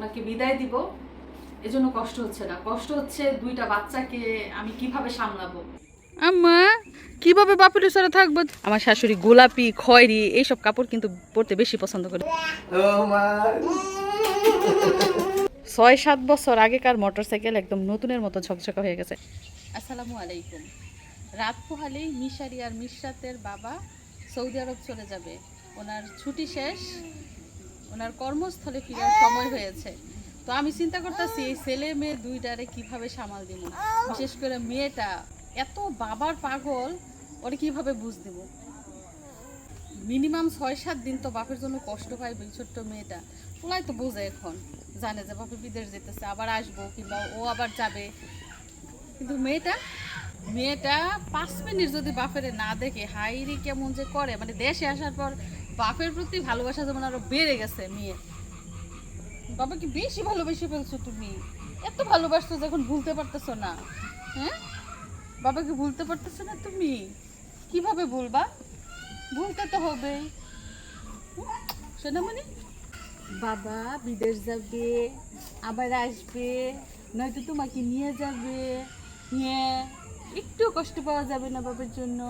ওনাকে বিদায় দিব। এজন্য কষ্ট হচ্ছে না। কষ্ট হচ্ছে দুইটা বাচ্চাকে আমি কীভাবে সামলাবো? আম্মা কীভাবে বাপের সাথে থাকব? আমার শাশুড়ি গোলাপি খয়েরি এইসব কাপড় কিন্তু পরতে বেশি পছন্দ করে। ছয় সাত বছর আগেকার মোটরসাইকেল একদম নতুনের মতো ঝকঝকা হয়ে গেছে। আসসালামু আলাইকুম। রাত পোহালেই মিশারি আর মিশরাতের বাবা সৌদি আরব চলে যাবে। ওনার ছুটি শেষ। ওনার কর্মস্থলে ফেরার সময় হয়েছে। তো আমি চিন্তা করতেছি, এই ছেলে মেয়ে দুইটারে কীভাবে সামাল দিব? বিশেষ করে মেয়েটা, এত বাবার পাগল, ওরে কীভাবে বুঝ দিব? মিনিমাম ছয় সাত দিন তো বাপের জন্য কষ্ট পাইবে এই ছোট্ট মেয়েটা। ওলাই তো বোঝে এখন, জানে যে বাপে বিদেশ যেতেছে, আবার আসব কিংবা ও আবার যাবে। কিন্তু মেয়েটা মেয়েটা পাঁচ মিনিট যদি বাপের না দেখে হাইরি কেমন যে করে। মানে দেশে আসার পর বাপের প্রতি ভালোবাসা যেমন আরও বেড়ে গেছে মেয়ে বাবাকে বেশি ভালোবেসে ফেলছো তুমি? এত ভালোবাসছো যখন ভুলতে পারতেছো না। হ্যাঁ? বাবাকে ভুলতে পারতেছো না তুমি? কীভাবে ভুলবা? ভুলতে তো হবে সোনামণি? বাবা বিদেশ যাবে, আবার আসবে, নয়তো তোমাকে নিয়ে যাবে। হ্যাঁ একটু কষ্ট পাওয়া যাবে না বাবার জন্য।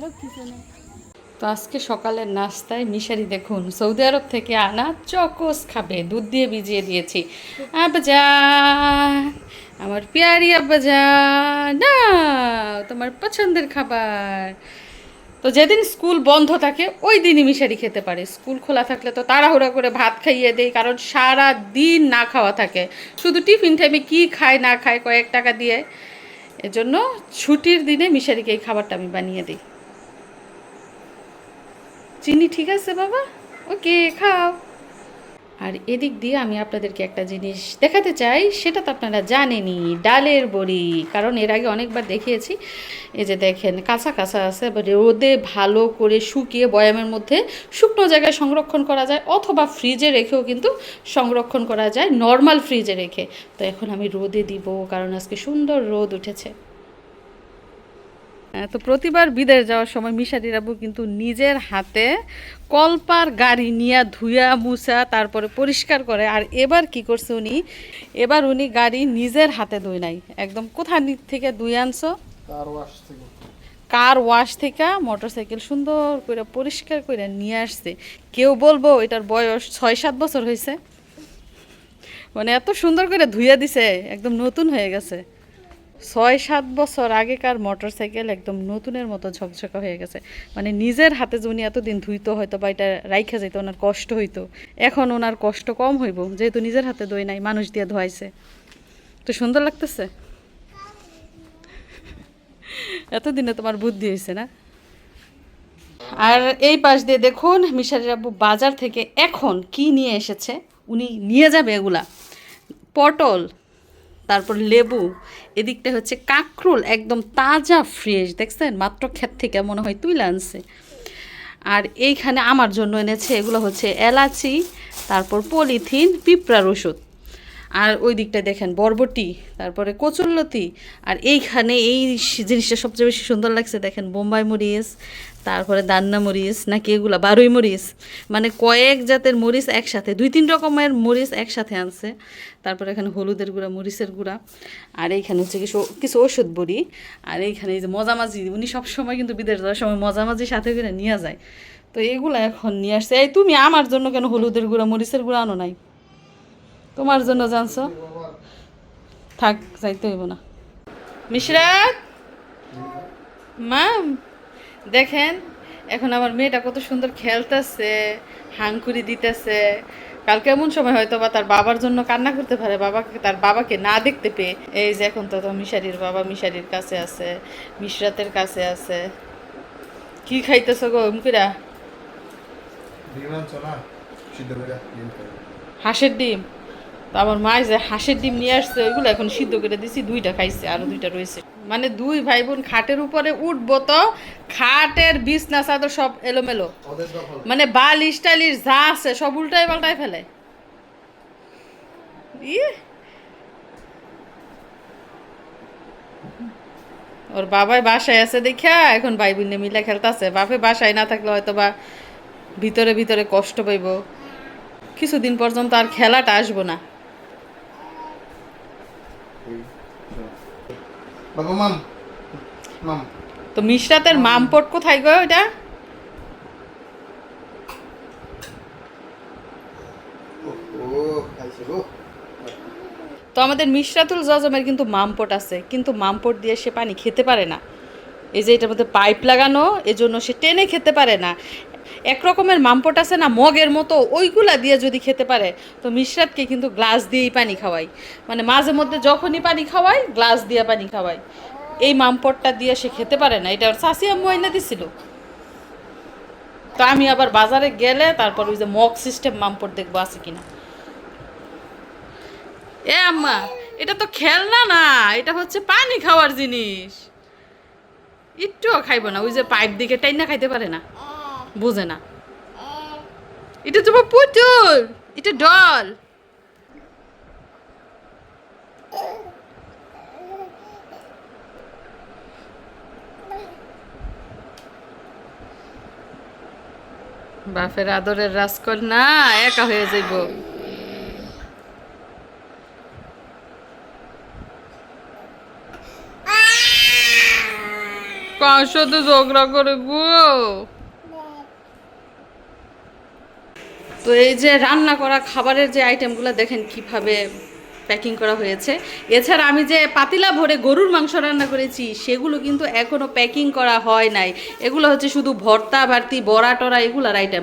লক্ষ্মী শোনো তো আজকে সকালের নাস্তায় মিশারি দেখুন সৌদি আরব থেকে আনা চকোস খাবে, দুধ দিয়ে ভিজিয়ে দিয়েছি। আব্বাজান, আমার পিয়ারি আব্বাজান না তোমার পছন্দের খাবার। তো যেদিন স্কুল বন্ধ থাকে, ওই দিনই মিশারি খেতে পারে। স্কুল খোলা থাকলে তো তাড়াহুড়া করে ভাত খাইয়ে দেই, কারণ সারা দিন না খাওয়া থাকে। শুধু টিফিন টাইমে কি খায়, না খায়, কয়েক টাকা দিয়ে। এজন্য ছুটির দিনে মিশারিকে এই খাবারটা আমি বানিয়ে দিই। চিনি ঠিক আছে, বাবা? ওকে, খাও। আর এদিক দিয়ে আমি আপনাদেরকে একটা জিনিস দেখাতে চাই, সেটা তো আপনারা জানেনই, ডালের বড়ি। কারণ এর আগে অনেকবার দেখিয়েছি, এই যে দেখেন, কাঁচা কাঁচা আছে রোদে ভালো করে শুকিয়ে বয়ামের মধ্যে শুকনো জায়গায় সংরক্ষণ করা যায়, অথবা ফ্রিজে রেখেও কিন্তু সংরক্ষণ করা যায়, নর্মাল ফ্রিজে রেখে। তো এখন আমি রোদে দিব, কারণ আজকে সুন্দর রোদ উঠেছে। তো প্রতিবার বিদেশ যাওয়ার সময় মিশারির আব্বু কিন্তু নিজের হাতে কলপার গাড়ি নিয়ে ধুয়া মুছা তারপরে পরিষ্কার করে আর এবার কি করছে উনি? এবার উনি গাড়ি নিজের হাতে ধুই নাই। একদম কোথা থেকে ধুয়ে আনছো? কার ওয়াশ থেকে। কার ওয়াশ থেকে মোটরসাইকেল সুন্দর করে পরিষ্কার করে নিয়ে আসছে। কেউ বলব এটার বয়স ছয় সাত বছর হয়েছে। মানে এত সুন্দর করে ধুইয়া দিছে একদম নতুন হয়ে গেছে। ছয় সাত বছর আগেকার মোটরসাইকেল একদম নতুনের মতো ঝকঝকা হয়ে গেছে। মানে নিজের হাতে যে উনি এতদিন ধুইতো হয়তো বা এটা রাইখা যেত ওনার কষ্ট হইতো। এখন ওনার কষ্ট কম হইব, যেহেতু নিজের হাতে দই নাই, মানুষ দিয়ে ধোয়াইছে। তো সুন্দর লাগতেছে? এতদিনে তোমার বুদ্ধি হয়েছে না? আর এই পাশ দিয়ে দেখুন, মিশারির আব্বু বাজার থেকে এখন কি নিয়ে এসেছে? উনি নিয়ে যাবে এগুলা। পটল। তারপর লেবু, এদিকটা হচ্ছে কাঁকরোল, একদম তাজা ফ্রেশ দেখছেন? মাত্র ক্ষেত থেকে মনে হয় তুই আনছে। আর এইখানে আমার জন্য এনেছে, এগুলো হচ্ছে এলাচি, তারপর পলিথিন, পিঁপড়ার ওষুধ। আর ওই দিকটা দেখেন, বরবটি, তারপরে কচুরলতি, আর এইখানে এই জিনিসটা সবচেয়ে বেশি সুন্দর লাগছে, দেখেন, বোম্বাই মরিচ, তারপরে দান্না মরিচ, নাকি এগুলা, বারুই মরিচ মানে কয়েক জাতের মরিচ একসাথে, দুই তিন রকমের মরিচ একসাথে আনছে, তারপরে এখানে হলুদের গুঁড়া, মরিচের গুঁড়া, আর এইখানে হচ্ছে কিছু কিছু ওষুধ বড়ি, আর এইখানে এই যে মজামাজি, উনি সবসময় কিন্তু বিদেশ যাওয়ার সময় মজামাজি সাথে করে নিয়ে যায়, তো এগুলো এখন নিয়ে আসছে, এই তুমি আমার জন্য কেন হলুদের গুঁড়া, মরিচের গুঁড়া আনো নাই? তোমার জন্য জানছো? থাক যাইতে হইব না। মিশরাত? মাম দেখেন এখন আমার মেয়েটা কত সুন্দর খেলতেছে হাঙ্কুরি দিতেছে। কালকে এমন সময় হয়তো বা তার বাবার জন্য কান্না করতে পারে বাবাকে তার বাবাকে না দেখতে পেয়ে। এই যে এখন তো তো মিশারির বাবা মিশারির কাছে আছে মিশরাতের কাছে আছে। কি খাইতেছ গো মুখিরা বিমান চলা সিদ্ধ করে ডিম করে হাঁসের ডিম? তো আমার মা যে হাঁসের ডিম নিয়ে আসছে ওইগুলো এখন সিদ্ধ করে দিছি দুইটা খাইছে আরও দুইটা রয়েছে। মানে দুই ভাই বোন খাটের উপরে উঠবো তো খাটের বিছনা চাদর সব এলোমেলো। মানে বালিশ টালিশ যা আছে সব উল্টাই পাল্টাই ফেলে। ওর বাবাই বাসায় আছে দেখা এখন ভাই বোনে মিলে খেলতেছে। বাপে বাসায় না থাকলে হয়তো বা ভিতরে ভিতরে কষ্ট পাইব। কিছুদিন পর্যন্ত আর খেলাটা আসব না। বাবা মাম। মাম। তো মিশরাতের মামপট কোথায় গো এটা তো আমাদের মিশরাতুল জজমের কিন্তু মামপট আছে কিন্তু মামপট দিয়ে সে পানি খেতে পারে না। এই যে এটার মধ্যে পাইপ লাগানো এজন্য সে টেনে খেতে পারে না। এক রকমের মামপট আছে না, মগের মতো, ওইগুলা দিয়ে যদি খেতে পারে, তো মিশরাতকে কিন্তু গ্লাস দিয়েই পানি খাওয়াই। মানে মাঝে মধ্যে যখনই পানি খাওয়াই, গ্লাস দিয়ে পানি খাওয়াই। এই মামপটটা দিয়ে সে খেতে পারে না, এটা শাশি আম্মু এনে দিছিল। তো আমি আবার বাজারে গেলে তারপর ওই যে মগ সিস্টেম মামপট দেখব আছে কিনা। এ আম্মা, এটা তো খেলনা না, এটা হচ্ছে পানি খাওয়ার জিনিস। একটুও খাইব না, ওই যে পাইপ দিকে টাইনা খাইতে পারে না। বুঝে না। এটা তোমার পুতুল এটা ডল। বাপের আদরের রাজকল না, একা হয়ে যাইব। কার সাথে ঝগড়া করে গো তো এই যে রান্না করা খাবারের যে আইটেমগুলো দেখেন কীভাবে প্যাকিং করা হয়েছে। এছাড়া আমি যে পাতিলা ভরে গরুর মাংস রান্না করেছি, সেগুলো কিন্তু এখনও প্যাকিং করা হয় নাই। এগুলো হচ্ছে শুধু ভর্তা ভারতি বড়া টরা এগুলার আইটেম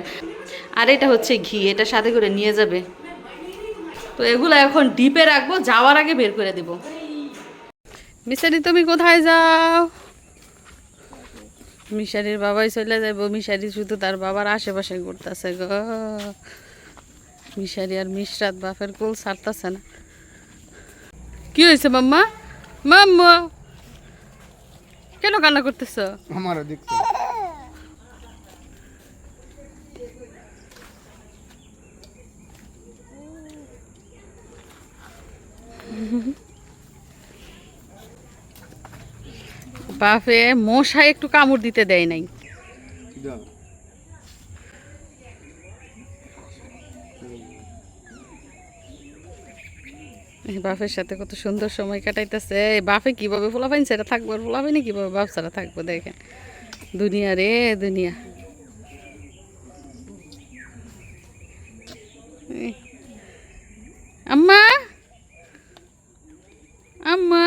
আর এটা হচ্ছে ঘি, এটা সাথে করে নিয়ে যাবে। তো এগুলো এখন ডিপে রাখব, যাওয়ার আগে বের করে দেব। মিসারি তুমি কোথায় যাও? মিশারির বাবাই চলে যাইব মিশারি শুধু তার বাবার আশেপাশে ঘুরতেছে গো। মিশারি আর মিশরাত বাপের কোল ছাড়তেছে না। কি হয়েছে মাম্মা? মাম্মা! কেন কান্না করতেছ? আমারও দেখছে বাপে মশা একটু কামড় দিতে দেয় নাই। বাপের সাথে কত সুন্দর সময় কাটাইতেছে। বাপে কীভাবে ফোলাফাইন সেটা থাকব আর ফোলাফাইনি কীভাবে বাপ ছাড়া থাকব দেখেন। দুনিয়া রে, দুনিয়া এই। আম্মা আম্মা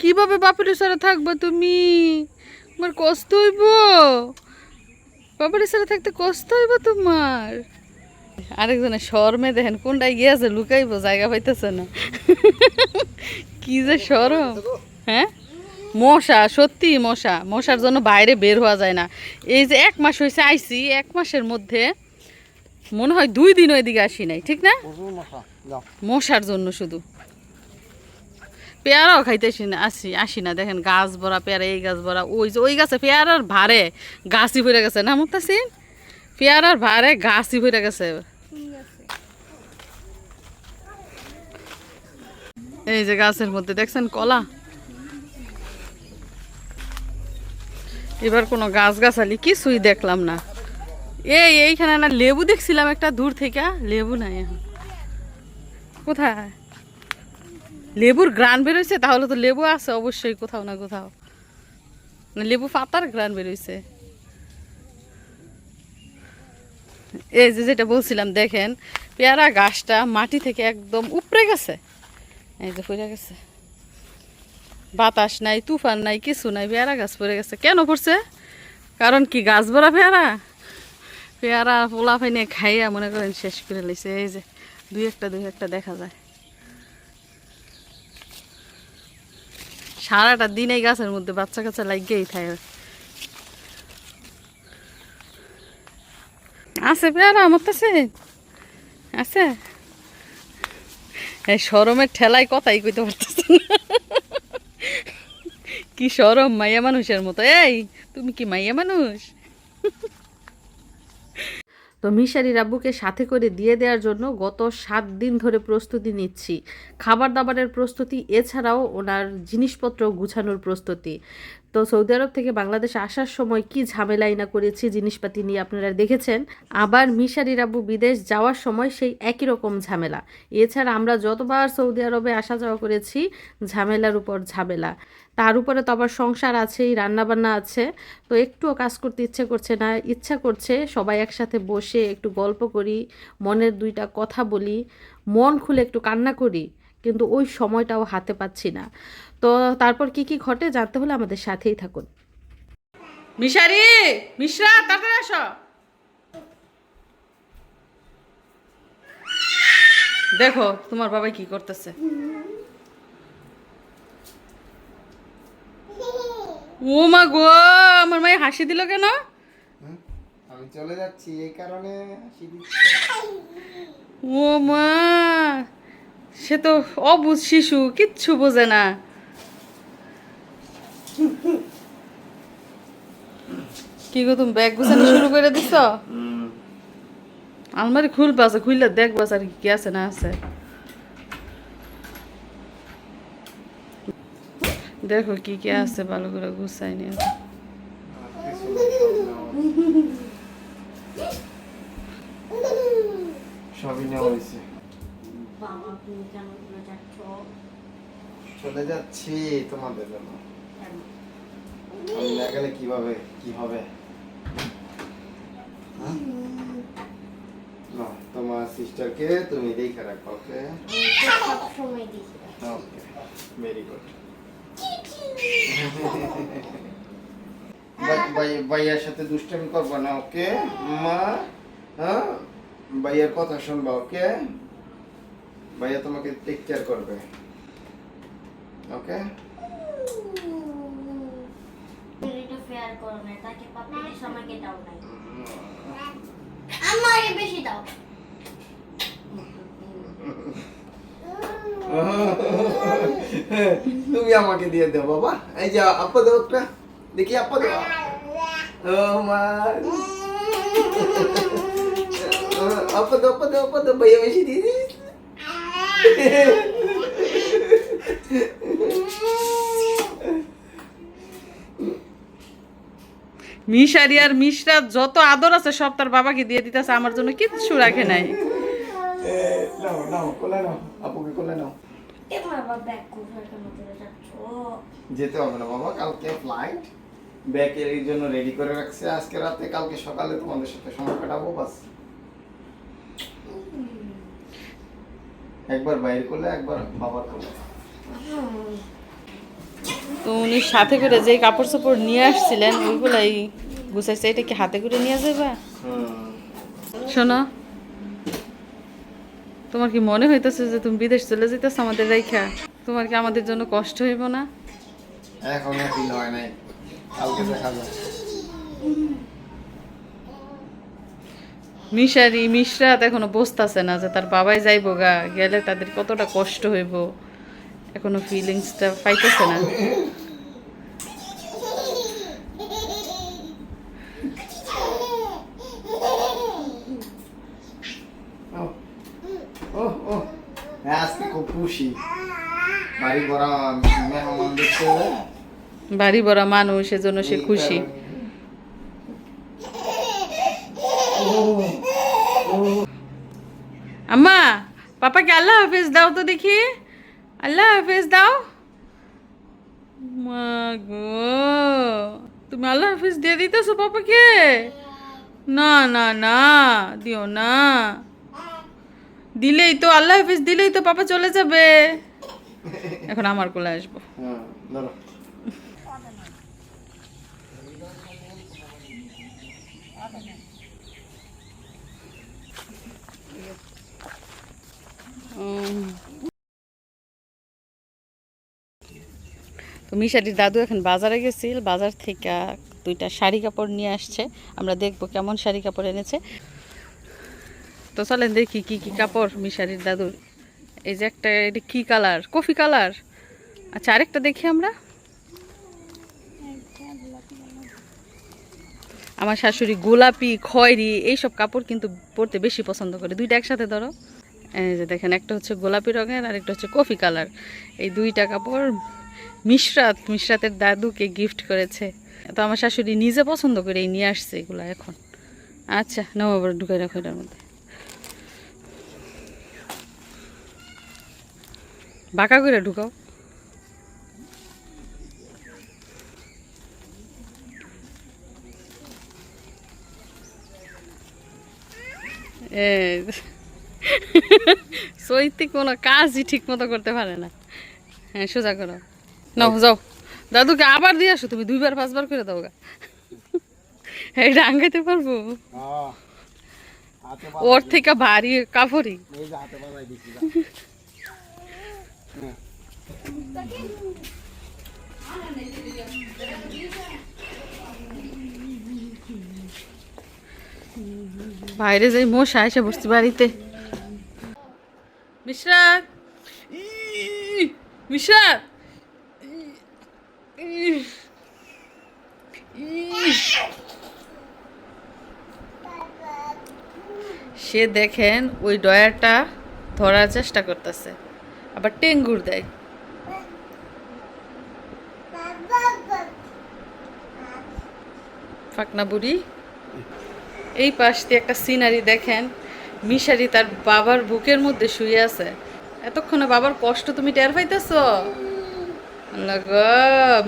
কীভাবে বাপের সাথে থাকব তুমি? তোমার কষ্ট হইব? বাপের সাথে থাকতে কষ্ট হইব তোমার? আরেকজনের শর্মে দেখেন কোনটায় গিয়েছে লুকাইব জায়গা পাইতেছে না। কি যে শরম। হ্যাঁ? মশা সত্যি মশা। মশার জন্য বাইরে বের হওয়া যায় না। এই যে এক মাস হয়েছে আইসি এক মাসের মধ্যে মনে হয় দুই দিন ওইদিকে আসি নাই ঠিক না? মশার জন্য শুধু। পেয়ারাও খাইতে আসি না, আসি আসি না। দেখেন গাছ ভরা পেয়ারা, এই গাছ ভরা, ওই যে, ওই গাছে পেয়ারার ভারে গাছই ভরে গেছে। না মতাসি পেয়ারার ভারে গাছই ভরে গেছে। এই যে গাছের মধ্যে, দেখছেন কলা? এবার কোনো গাছ গাছালি কিছুই দেখলাম না। এই, এইখানে না লেবু দেখছিলাম একটা দূর থেকে, লেবু নাই কোথায়? লেবুর গ্রান বেরোইছে, তাহলে তো লেবু আছে অবশ্যই, কোথাও না কোথাও। না লেবু পাতার গ্রান বেরোইছে। এই যে যেটা বলছিলাম, দেখেন, পেয়ারা গাছটা মাটি থেকে একদম উপরে গেছে। এই যে পড়ে গেছে। বাতাস নাই, তুফান নাই, কিছু নাই, পেয়ারা গাছ পড়ে গেছে। কেন পড়ছে? কারণ কি গাছ ভরা পেয়ারা? পেয়ারা পোলা ফাইনে খাইয়া মনে করেন শেষ করে লাইছে। এই যে, দুই একটা দুই একটা দেখা যায়। সারাটা দিন এই গাছের মধ্যে বাচ্চা কাচ্চা লাগিয়েই থাকে। আছে পেয়ারা আমার কাছে? আছে? এই সরমের ঠেলায় কথাই কইতে পারতেছে কি সরম, মাইয়া মানুষের মতো। এই, তুমি কি মাইয়া মানুষ? তো মিশারির আব্বুকে সাথে করে দিয়ে দেওয়ার জন্য গত সাত দিন ধরে প্রস্তুতি নিচ্ছি। খাবার দাবারের প্রস্তুতি, এছাড়াও ওনার জিনিসপত্র গুছানোর প্রস্তুতি। তো সৌদি আরব থেকে বাংলাদেশে আসার সময় কি ঝামেলাই না করেছি জিনিসপাতি নিয়ে আপনারা দেখেছেন। আবার মিশারির আব্বু বিদেশ যাওয়ার সময় সেই একই রকম ঝামেলা। এছাড়া আমরা যতবার সৌদি আরবে আসা যাওয়া করেছি, ঝামেলার উপর ঝামেলা। তার উপরে তো আবার সংসার আছেই, রান্নাবান্না আছে। তো একটুও কাজ করতে ইচ্ছে করছে না, ইচ্ছা করছে সবাই একসাথে বসে একটু গল্প করি, মনের দুইটা কথা বলি, মন খুলে একটু কান্না করি, কিন্তু ওই সময়টাও হাতে পাচ্ছি না। তো তারপর কি কি ঘটে জানতে হলে আমাদের সাথেই থাকুন। মিশারি, মিশ্রা, তাড়াতাড়ি আসো। দেখো তোমার বাবা কি করতেছে। ও মা গো আমার মায়ে হাসি দিল কেন? আমি চলে যাচ্ছি এই কারণে হাসি দিচ্ছে। ও মা সে তো অবুঝ শিশু কিচ্ছু বোঝে না। কি গো তুমি ব্যাগ গুছানো শুরু করে দিছ? আলমারি খুলবা আছে খুললে দেখবা আর কি আছে না আছে। দেখো কি কি আছে ভালো করে গুছাই নিয়ে। সবই নেওয়া হয়েছে। বাবা তুমি চলে যাচ্ছি তোমাদের জন্য। আমি না গেলে কীভাবে কি হবে? হ্যাঁ? না তোমার সিস্টারকে তুমি দেখে রাখো ওকে সব সময় দিস ওকে ভেরি গুড ভাইয়ার সাথে দুষ্টামি করব না ওকে? মা হ্যাঁ? ভাইয়ার কথা শুনবা ওকে? ভাইয়া তোমাকে টেক কেয়ার করবে ওকে? আমারে বেশি দাও। তুমি আমাকে দিয়ে দাও, বাবা। এই যে আপা দাও একটা। দেখি আপা দাও। ও মা আপা দাও আপা দাও আপা দাও। ভাইয়া বেশি দিয়ে মিশারি আর মিশরা যত আদর আছে, সব তার বাবাকে দিয়ে দিতেছে, আমার জন্য কিচ্ছু রাখে নাই। এ, নাও নাও কোলে নাও আপুকে কোলে নাও এবার আবার ব্যাগ কোথায় কেন চলে যাচ্ছ যেতে হবে না বাবা কালকে ফ্লাইট ব্যাগের এই জন্য রেডি করে রাখছে আজকে রাতে কালকে সকালে তোমাদের সাথে সময় কাটাবো বাস। একবার বাইরে করলে একবার বাবার করলে। তো উনি সাথে করে যে কাপড় চোপড় নিয়ে আসছিলেন ওইগুলাই গুছাইছে এটা কি হাতে করে নিয়ে যাবা? শোনো তোমার কি মনে হইতেছে যে তুমি বিদেশ চলে যেতেছ আমাদের রাইখা? তোমার কি আমাদের জন্য কষ্ট হইব না? এখন ফিল হয় নাই। কালকে দেখা যাবে মিশারি মিশরাত এখনও বসতাছে না যে তার বাবাই যাইব গা গেলে তাদের কতটা কষ্ট হইব। এখনও ফিলিংসটা পাইতেছে না ও ও ও হ্যাঁ, আজকে খুব খুশি। বাড়ি ভরা মেহমান দেখতে বাড়ি ভরা মানুষ সেজন্য সে খুশি। আম্মা পাপাকে আল্লাহ হাফেজ দাও তো দেখি। আল্লাহ হাফেজ দাও। মা গো তুমি আল্লাহ হাফেজ দিয়ে দিতেছো পাপাকে? না না না দিও না। দিলেই তো আল্লাহ হাফেজ দিলেই তো পাপা চলে যাবে। এখন আমার কোলে আসব। হ্যাঁ। তো মিশারির দাদু এখন বাজারে গেছিল বাজার থেকে দুইটা শাড়ি কাপড় নিয়ে আসছে। আমরা দেখব কেমন শাড়ি কাপড় এনেছে। তো চলেন দেখি কি কি কাপড় মিশারির দাদুর। এই যে একটা, এটা কি কালার? Coffee colour? আচ্ছা আরেকটা দেখি আমরা। আমার শাশুড়ি গোলাপি, খয়েরি, এইসব কাপড় কিন্তু পরতে বেশি পছন্দ করে। দুইটা একসাথে ধরো। এই যে দেখেন, একটা হচ্ছে গোলাপি রঙের আর একটা হচ্ছে কফি কালার। এই দুইটা কাপড় মিশরাত, মিশরাতের দাদুকে গিফট করেছে। তো আমার শাশুড়ি নিজে পছন্দ করে এই নিয়ে আসছে এগুলো এখন। আচ্ছা নাও আবার ঢুকে রাখো এটার মধ্যে। বাঁকা করে ঢুকাও। এ সৈতি কোনো কাজই ঠিক মতো করতে পারে না। হ্যাঁ সোজা করো। নাও যাও। দাদুকে আবার দিয়ে আসো তুমি দুইবার পাঁচবার করে দাও গা। এটা আঙ্গাইতে পারব? ওর থেকে ভারী কাপড়ই। বাইরে যাই মশা এসে বসছি বাড়িতে। মিশরাত মিশরাত। সে দেখেন, ওই ডয়ারটা ধরার চেষ্টা করতেছে। আবার টেঙ্গুর দেয়। ফাকনা বুড়ি। এই পাশ দিয়ে একটা সিনারি দেখেন মিশারি তার বাবার বুকের মধ্যে শুয়ে আছে। এতক্ষণে বাবার কষ্ট তুমি টের পাইতেছ?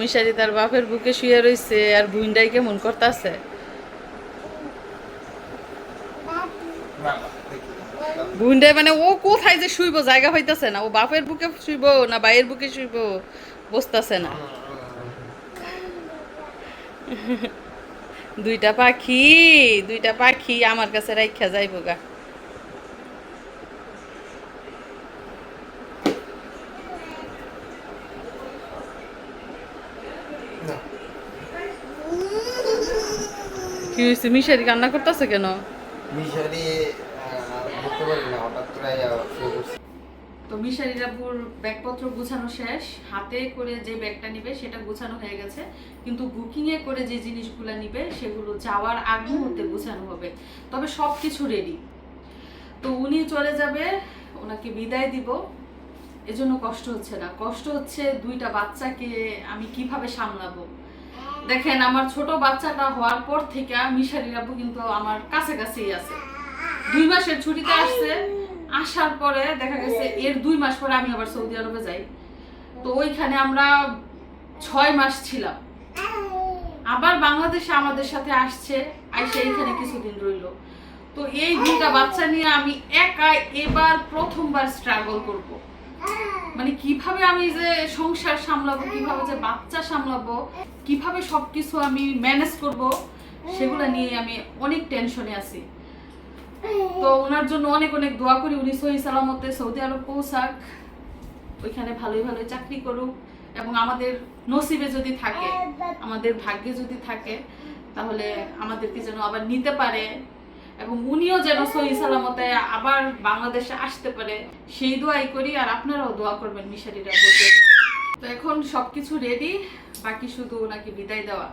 মিশারি তার বাপের বুকে শুয়ে রইছে আর বুইন্ডাই কেমন করতেছে? বুইন্ডাই মানে ও কোথায় যে শুইব জায়গা হইতাছে না। ও বাপের বুকে শুইব না বাইয়ের বুকে শুইব বসতাছে না। দুইটা পাখি দুইটা পাখি আমার কাছে রাইখা যাইব গা কি হয়েছে মিশারি কান্না করতেছে কেন মিশারি। তো মিশারি রাব্বুর ব্যাগপত্র গুছানো শেষ। হাতে করে যে ব্যাগটা নিবে, সেটা গুছানো হয়ে গেছে। কিন্তু বুকিংয়ে করে যে জিনিসগুলো নিবে, সেগুলো যাওয়ার আগ মুহূর্তে গুছানো হবে। তবে সব কিছু রেডি তো উনি চলে যাবে, ওনাকে বিদায় দিব। এজন্য কষ্ট হচ্ছে না। কষ্ট হচ্ছে দুইটা বাচ্চাকে আমি কীভাবে সামলাবো? দেখেন, আমার ছোট বাচ্চাটা হওয়ার পর থেকে মিশারি রাব্বু কিন্তু আমার কাছাকাছিই আছে। দুই মাসের ছুটিতে আসছে। আসার পরে দেখা গেছে এর দুই মাস পরে আমি আবার সৌদি আরবে যাই। তো ওইখানে আমরা ছয় মাস ছিলাম। আবার বাংলাদেশে আমাদের সাথে আসছে আইসে এইখানে কিছুদিন রইল। তো এই দুইটা বাচ্চা নিয়ে আমি একা এবার প্রথমবার স্ট্রাগল করব। মানে কীভাবে আমি যে সংসার সামলাবো কীভাবে যে বাচ্চা সামলাবো কীভাবে সবকিছু আমি ম্যানেজ করব সেগুলো নিয়ে আমি অনেক টেনশনে আছি। তো ওনার জন্য অনেক অনেক দোয়া করি। উনি সহি সালামতে সৌদি আরব পৌঁছাক। ওইখানে ভালোই ভালোই চাকরি করুক। এবং আমাদের নসিবে যদি থাকে, আমাদের ভাগ্যে যদি থাকে, তাহলে আমাদেরকে যেন আবার নিতে পারে। এবং উনিও যেন সহি সালামতে আবার বাংলাদেশে আসতে পারে, সেই দোয়াই করি। আর আপনারাও দোয়া করবেন মিশারিরা তো এখন সবকিছু রেডি বাকি শুধু ওনাকে বিদায় দেওয়া।